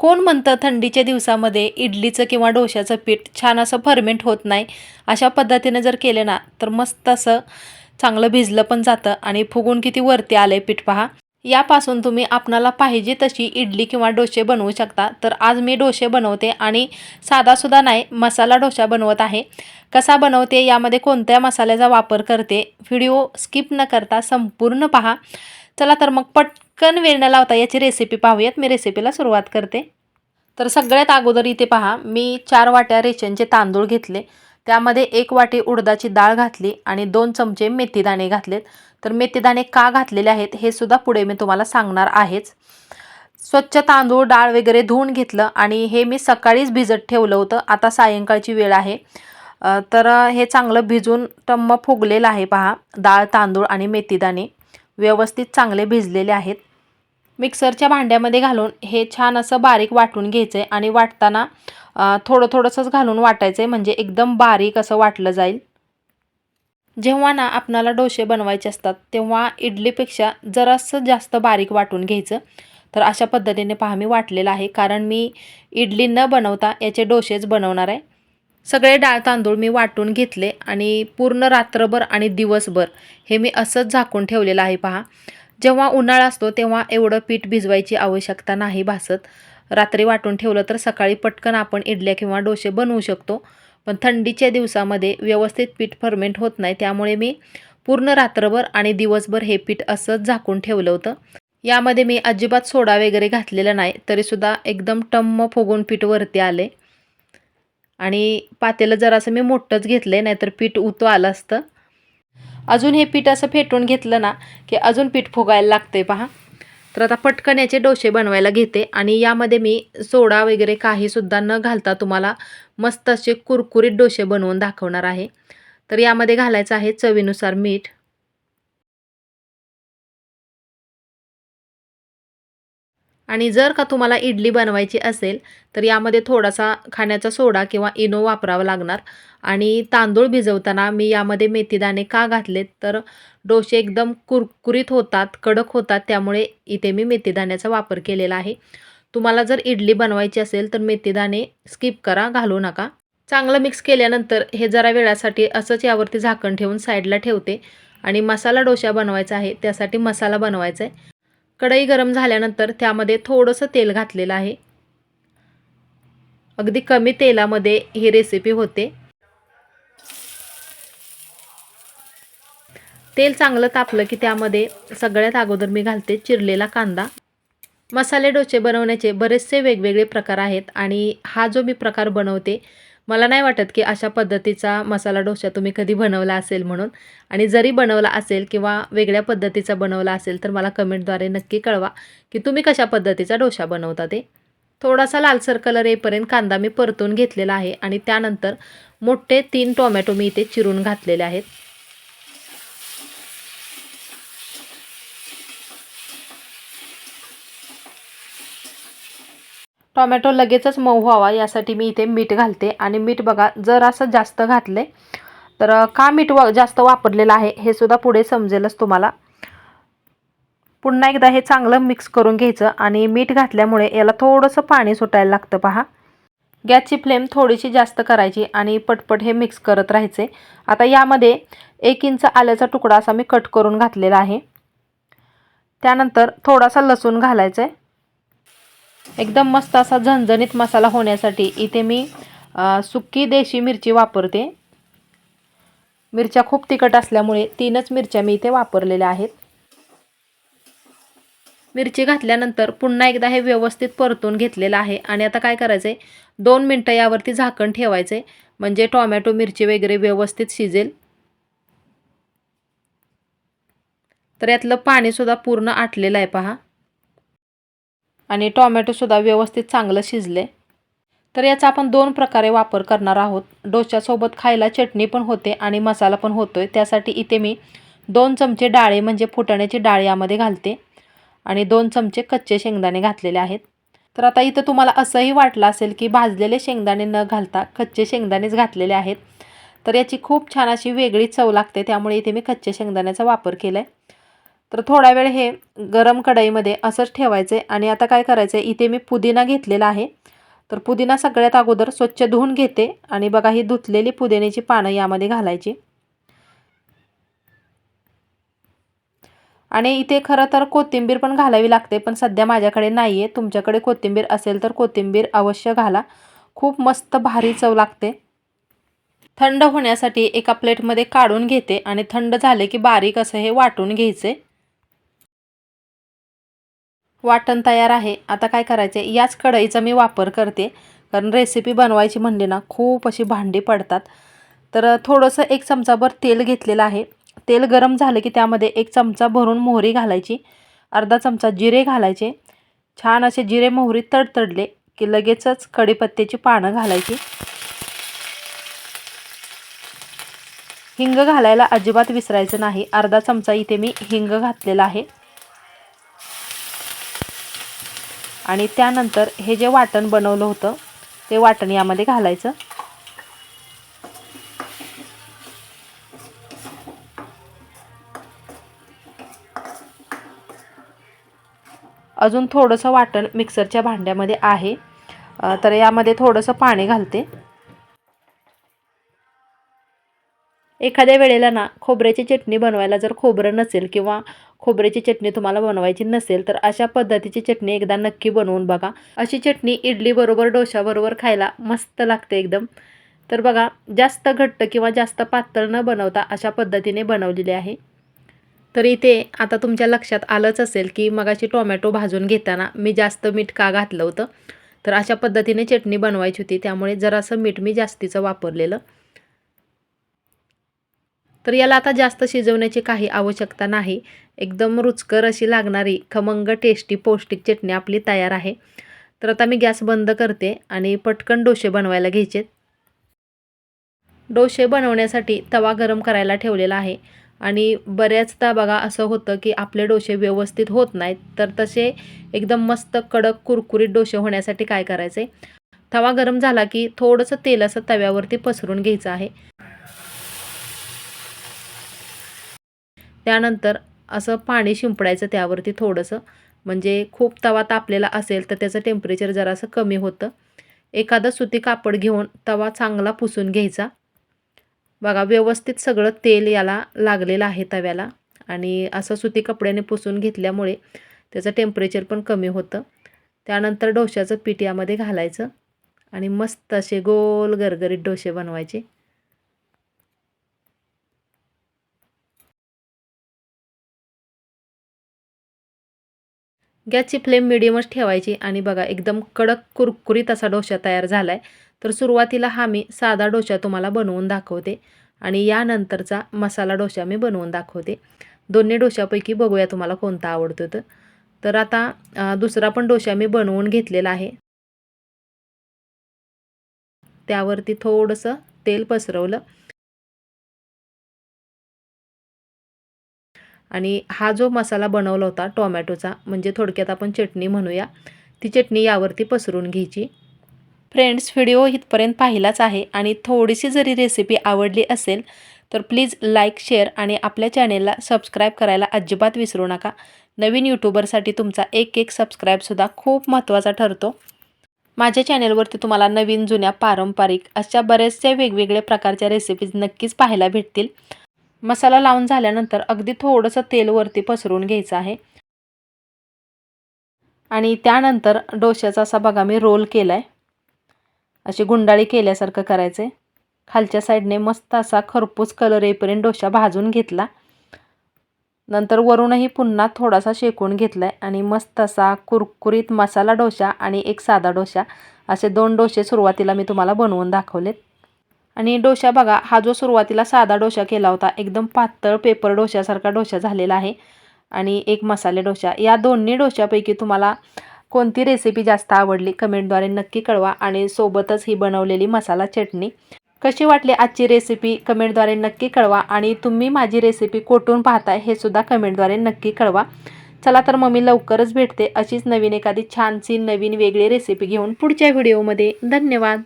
कोण म्हणतं थंडीच्या दिवसामध्ये इडलीचं किंवा डोश्याचं पीठ छान असं फर्मेंट होत नाही? अशा पद्धतीने जर केले ना तर मस्त असं चांगलं भिजलं पण जातं आणि फुगून किती वरती आलं आहे पीठ पहा. यापासून तुम्ही आपणाला पाहिजे तशी इडली किंवा डोसे बनवू शकता. तर आज मी डोसे बनवते आणि साधासुद्धा नाही मसाला डोसा बनवत आहे. कसा बनवते यामध्ये कोणत्या मसाल्याचा वापर करते व्हिडिओ स्किप न करता संपूर्ण पहा. चला तर मग पटकन वेळ न लावता. याची रेसिपी पाहूयात. मी रेसिपीला सुरुवात करते. तर सगळ्यात अगोदर इथे पहा. मी चार वाट्या रेशनचे तांदूळ घेतले. त्यामध्ये एक वाटी उडदाची डाळ घातली आणि दोन चमचे मेथीदाणे घातलेत. तर मेथीदाणे का घातलेले आहेत हे सुद्धा पुढे मी तुम्हाला सांगणार आहेच. स्वच्छ तांदूळ डाळ वगैरे धुवून घेतलं आणि हे मी सकाळीच भिजत ठेवलं होतं. आता सायंकाळची वेळ आहे. तर हे चांगलं भिजून टम्म फुगलेलं आहे पहा. डाळ तांदूळ आणि मेथीदाणे व्यवस्थित चांगले भिजलेले आहेत. मिक्सरच्या भांड्यामध्ये घालून हे छान असं बारीक वाटून घ्यायचं आहे आणि वाटताना थोडं थोडंसंच घालून वाटायचं आहे म्हणजे एकदम बारीक असं वाटलं जाईल. जेव्हा ना आपणाला डोसे बनवायचे असतात तेव्हा इडलीपेक्षा जरासं जास्त बारीक वाटून घ्यायचं. तर अशा पद्धतीने पहा मी वाटलेलं आहे. कारण मी इडली न बनवता याचे डोसेच बनवणार आहे. सगळे डाळ तांदूळ मी वाटून घेतले आणि पूर्ण रात्रभर आणि दिवसभर हे मी असंच झाकून ठेवलेलं आहे पहा. जेव्हा उन्हाळा असतो तेव्हा एवढं पीठ भिजवायची आवश्यकता नाही भासत. रात्री वाटून ठेवलं तर सकाळी पटकन आपण इडल्या किंवा डोसे बनवू शकतो. पण थंडीच्या दिवसामध्ये व्यवस्थित पीठ फर्मेंट होत नाही त्यामुळे मी पूर्ण रात्रभर आणि दिवसभर हे पीठ असंच झाकून ठेवलं होतं. यामध्ये मी अजिबात सोडा वगैरे घातलेला नाही तरीसुद्धा एकदम टम्म फुगून पीठ वरती आले. आणि पातेलं जरासं मी मोठंच घेतलं आहे नाहीतर पीठ उतू आलं असतं. अजून हे पीठ असं फेटून घेतलं ना की अजून पीठ फुगायला आहे पहा. तर आता पटकन याचे डोसे बनवायला घेते आणि यामध्ये मी सोडा वगैरे काहीसुद्धा न घालता तुम्हाला मस्त असे कुरकुरीत डोसे बनवून दाखवणार आहे. तर यामध्ये घालायचं आहे चवीनुसार मीठ. आणि जर का तुम्हाला इडली बनवायची असेल तर यामध्ये थोडासा खाण्याचा सोडा किंवा इनो वापरावा लागणार. आणि तांदूळ भिजवताना मी यामध्ये मेथीदाणे का घातलेत तर डोसे एकदम कुरकुरीत होतात कडक होतात त्यामुळे इथे मी मेथीदाण्याचा वापर केलेला आहे. तुम्हाला जर इडली बनवायची असेल तर मेथीदाणे स्किप करा घालू नका. चांगलं मिक्स केल्यानंतर हे जरा वेळासाठी असंच यावरती झाकण ठेवून साईडला ठेवते. आणि मसाला डोसा बनवायचा आहे त्यासाठी मसाला बनवायचा आहे. कढई गरम झाल्यानंतर त्यामध्ये थोडंसं तेल घातलेलं आहे. अगदी कमी तेलामध्ये ही रेसिपी होते. तेल चांगलं तापलं की त्यामध्ये सगळ्यात अगोदर मी घालते चिरलेला कांदा. मसाले डोसे बनवण्याचे बरेचसे वेगवेगळे प्रकार आहेत आणि हा जो मी प्रकार बनवते मला नाही वाटत की अशा पद्धतीचा मसाला डोसा तुम्ही कधी बनवला असेल म्हणून. आणि जरी बनवला असेल किंवा वेगळ्या पद्धतीचा बनवला असेल तर मला कमेंटद्वारे नक्की कळवा की तुम्ही कशा पद्धतीचा डोसा बनवता ते. थोडासा लालसर कलर येईपर्यंत कांदा मी परतून घेतलेला आहे आणि त्यानंतर मोठे तीन टोमॅटो मी इथे चिरून घातलेले आहेत. टोमॅटो लगेचच मऊ व्हावा यासाठी मी इथे मीठ घालते. आणि मीठ बघा जर असं जास्त घातले तर का मीठ वा जास्त वापरलेलं आहे हे सुद्धा पुढे समजेलच तुम्हाला. पुन्हा एकदा हे चांगलं मिक्स करून घ्यायचं आणि मीठ घातल्यामुळे याला थोडंसं पाणी सुटायला लागतं पहा. गॅसची फ्लेम थोडीशी जास्त करायची आणि पटपट हे मिक्स करत राहायचे. आता यामध्ये एक इंच आल्याचा तुकडा असा मी कट करून घातलेला आहे. त्यानंतर थोडासा लसूण घालायचा आहे एकदम मस्त असा झणझणीत मसाला होण्यासाठी इथे मी सुकी सुक्की देशी मिरची वापरते. मिरच्या खूप तिखट असल्यामुळे तीनच मिरच्या मी इथे वापरलेल्या आहेत. मिरची घातल्यानंतर पुन्हा एकदा हे व्यवस्थित परतून घेतलेलं आहे आणि आता काय करायचं आहे दोन मिनटं यावरती झाकण ठेवायचं आहे म्हणजे टॉमॅटो मिरची वगैरे व्यवस्थित शिजेल. तर यातलं पाणीसुद्धा पूर्ण आटलेलं आहे पहा. आणि टॉमॅटोसुद्धा व्यवस्थित चांगलं शिजले. तर याचा आपण दोन प्रकारे वापर करणार आहोत. डोश्यासोबत खायला चटणी पण होते आणि मसाला पण होतोय. त्यासाठी इथे मी दोन चमचे डाळे म्हणजे फुटाण्याची डाळ यामध्ये घालते आणि दोन चमचे कच्चे शेंगदाणे घातलेले आहेत. तर आता इथं तुम्हाला असंही वाटलं असेल की भाजलेले शेंगदाणे न घालता कच्चे शेंगदाणेच घातलेले आहेत. तर याची खूप छान अशी वेगळी चव लागते त्यामुळे इथे मी कच्चे शेंगदाण्याचा वापर केला आहे तर थोडा वेळ हे गरम कढईमध्ये असंच ठेवायचं आहे आणि आता काय करायचं आहे इथे मी पुदिना घेतलेला आहे. तर पुदिना सगळ्यात अगोदर स्वच्छ धुवून घेते आणि बघा ही धुतलेली पुदिन्याची पानं यामध्ये घालायची. आणि इथे खरं तर कोथिंबीर पण घालावी लागते पण सध्या माझ्याकडे नाही आहे तुमच्याकडे कोथिंबीर असेल तर कोथिंबीर अवश्य घाला. खूप मस्त भारी चव लागते. थंड होण्यासाठी एका प्लेटमध्ये काढून घेते आणि थंड झाले की बारीक असं हे वाटून घ्यायचे. वाटण तयार आहे. आता काय करायचे याच कढईचा मी वापर करते. कारण रेसिपी बनवायची म्हणली ना खूप अशी भांडी पडतात. तर थोडंसं एक चमचाभर तेल घेतलेलं आहे. तेल गरम झालं की त्यामध्ये एक चमचा भरून मोहरी घालायची. अर्धा चमचा जिरे घालायचे. छान असे जिरे मोहरी तडतडले की लगेचच कढीपत्त्याची पानं घालायची. हिंग घालायला अजिबात विसरायचं नाही. अर्धा चमचा इथे मी हिंग घातलेला आहे. आणि त्यानंतर हे जे वाटण बनवलं होतं ते वाटण यामध्ये घालायचं. अजून थोडंसं वाटण मिक्सरच्या भांड्यामध्ये आहे. तर यामध्ये थोडंसं पाणी घालते. एखाद्या वेळेला ना खोबऱ्याची चटणी बनवायला जर खोबरं नसेल किंवा खोबऱ्याची चटणी तुम्हाला बनवायची नसेल तर अशा पद्धतीची चटणी एकदा नक्की बनवून बघा. अशी चटणी इडलीबरोबर डोशाबरोबर खायला मस्त लागते एकदम. तर बघा जास्त घट्ट किंवा जास्त पातळ न बनवता अशा पद्धतीने बनवलेली आहे. तर इथे आता तुमच्या लक्षात आलंच असेल की मगाशी टोमॅटो भाजून घेताना मी जास्त मीठ का घातलं होतं? तर अशा पद्धतीने चटणी बनवायची होती त्यामुळे जरासं मीठ मी जास्तीचं वापरलेलं. तर याला आता जास्त शिजवण्याची काही आवश्यकता नाही. एकदम रुचकर अशी लागणारी खमंग टेस्टी पौष्टिक चटणी आपली तयार आहे. तर आता मी गॅस बंद करते आणि पटकन डोसे बनवायला घ्यायचे डोसे बनवण्यासाठी तवा गरम करायला ठेवलेला आहे. आणि बऱ्याचदा बघा असं होतं की आपले डोसे व्यवस्थित होत नाहीत तर तसे एकदम मस्त कडक कुरकुरीत डोसे होण्यासाठी काय करायचे? तवा गरम झाला की थोडंसं तेल असं तव्यावरती पसरून घ्यायचं आहे. त्यानंतर असं पाणी शिंपडायचं त्यावरती थोडंसं. म्हणजे खूप तवा तापलेला असेल तर त्याचं टेम्परेचर जरासं कमी होतं. एखादं सुती कापड घेऊन तवा चांगला पुसून घ्यायचा. बघा व्यवस्थित सगळं तेल याला लागलेलं आहे तव्याला. आणि असं सुती कपड्याने पुसून घेतल्यामुळे त्याचं टेम्परेचर पण कमी होतं. त्यानंतर डोश्याचं पीठ यामध्ये घालायचं. आणि मस्त असे गोल गरगरीत डोसे बनवायचे. गॅसची फ्लेम मिडियमच ठेवायची आणि बघा एकदम कडक कुरकुरीत असा डोसा तयार झाला आहे तर सुरुवातीला हा मी साधा डोसा तुम्हाला बनवून दाखवते आणि यानंतरचा मसाला डोसा मी बनवून दाखवते. दोन्ही डोशापैकी बघूया तुम्हाला कोणता आवडतो तर. तर आता दुसरा पण डोसा मी बनवून घेतलेला आहे. त्यावरती थोडंसं तेल पसरवलं. आणि हा जो मसाला बनवला होता टोमॅटोचा म्हणजे थोडक्यात आपण चटणी म्हणूया ती चटणी यावरती पसरून घ्यायची. फ्रेंड्स व्हिडिओ इथपर्यंत पाहिलाच आहे आणि थोडीशी जरी रेसिपी आवडली असेल तर प्लीज लाईक शेअर आणि आपल्या चॅनेलला सबस्क्राईब करायला अजिबात विसरू नका. नवीन यूट्यूबरसाठी तुमचा एक एक सबस्क्राईबसुद्धा खूप महत्त्वाचा ठरतो. माझ्या चॅनेलवरती तुम्हाला नवीन जुन्या पारंपरिक अशा बऱ्याचशा वेगवेगळ्या प्रकारच्या रेसिपीज नक्कीच पाहायला भेटतील. मसाला लावून झाल्यानंतर अगदी थोडंसं तेल वरती पसरून घ्यायचं आहे. आणि त्यानंतर डोश्याचा असा बघा मी रोल केला आहे अशी गुंडाळी केल्यासारखं करायचं आहे खालच्या साईडने मस्त असा खरपूस कलर येईपर्यंत डोसा भाजून घेतला. नंतर वरूनही पुन्हा थोडासा शेकून घेतला आहे आणि मस्त असा कुरकुरीत मसाला डोसा आणि एक साधा डोसा असे दोन डोसे सुरुवातीला मी तुम्हाला बनवून दाखवलेत. आणि डोसा बघा हा जो सुरुवातीला साधा डोसा केला होता एकदम पातळ पेपर डोशासारखा डोसा झालेला आहे. आणि एक मसाले डोसा या दोन्ही डोशापैकी तुम्हाला कोणती रेसिपी जास्त आवडली कमेंटद्वारे नक्की कळवा आणि सोबतच ही बनवलेली मसाला चटणी. कशी वाटली आजची रेसिपी कमेंटद्वारे नक्की कळवा आणि तुम्ही माझी रेसिपी कोठून पाहताय हे सुद्धा कमेंटद्वारे नक्की कळवा. चला तर मग मी लवकरच भेटते अशीच नवीन एखादी छानशी नवीन वेगळी रेसिपी घेऊन पुढच्या व्हिडिओमध्ये धन्यवाद!